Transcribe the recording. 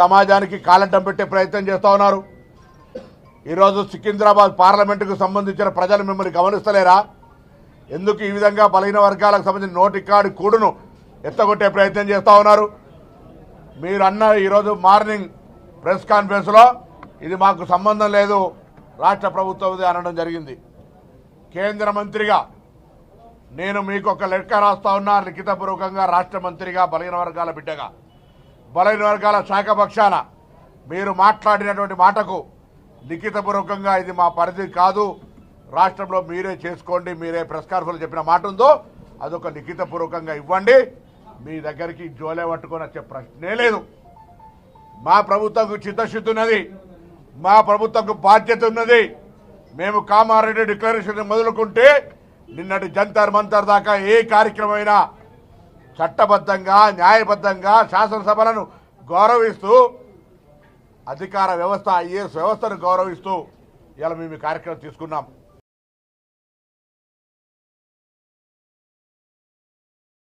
సమాజానికి కాలంటం పెట్టే ప్రయత్నం చేస్తూ ఉన్నారు. ఈరోజు సికింద్రాబాద్ పార్లమెంటుకు సంబంధించిన ప్రజలు మిమ్మల్ని గమనిస్తలేరా? ఎందుకు ఈ విధంగా బలహీన వర్గాలకు సంబంధించిన నోటి కాడి కూడును ఎత్తగొట్టే ప్రయత్నం చేస్తూ ఉన్నారు? మీరు అన్న ఈరోజు మార్నింగ్ ప్రెస్ కాన్ఫరెన్స్లో ఇది మాకు సంబంధం లేదు రాష్ట్ర ప్రభుత్వం అనడం జరిగింది. కేంద్ర మంత్రిగా నేను మీకు ఒక లెక్క రాస్తా ఉన్నా లిఖితపూర్వకంగా రాష్ట్ర మంత్రిగా బలహీన వర్గాల బిడ్డగా. బలైన వర్గాల శాఖ పక్షాన మీరు మాట్లాడినటువంటి మాటకు లిఖితపూర్వకంగా ఇది మా పరిధి కాదు. రాష్ట్రంలో మీరే చేసుకోండి మీరే ప్రెస్ కాన్ఫరెన్స్ చెప్పిన మాట ఉందో అదొక లిఖితపూర్వకంగా ఇవ్వండి. మీ దగ్గరికి జోలే పట్టుకొని వచ్చే ప్రశ్నే లేదు. మా ప్రభుత్వంకు చిత్తశుద్ధి ఉన్నది మా ప్రభుత్వంకు బాధ్యత ఉన్నది. మేము కామారెడ్డి డిక్లరేషన్ మొదలుకుంటే నిన్నటి జంతర్ మంతర్ దాకా ఏ కార్యక్రమం అయినా చట్టబద్ధంగా న్యాయబద్ధంగా శాసనసభలను గౌరవిస్తూ అధికార వ్యవస్థ ఐఏఎస్ వ్యవస్థను గౌరవిస్తూ ఇలా మేము కార్యక్రమం తీసుకున్నాం.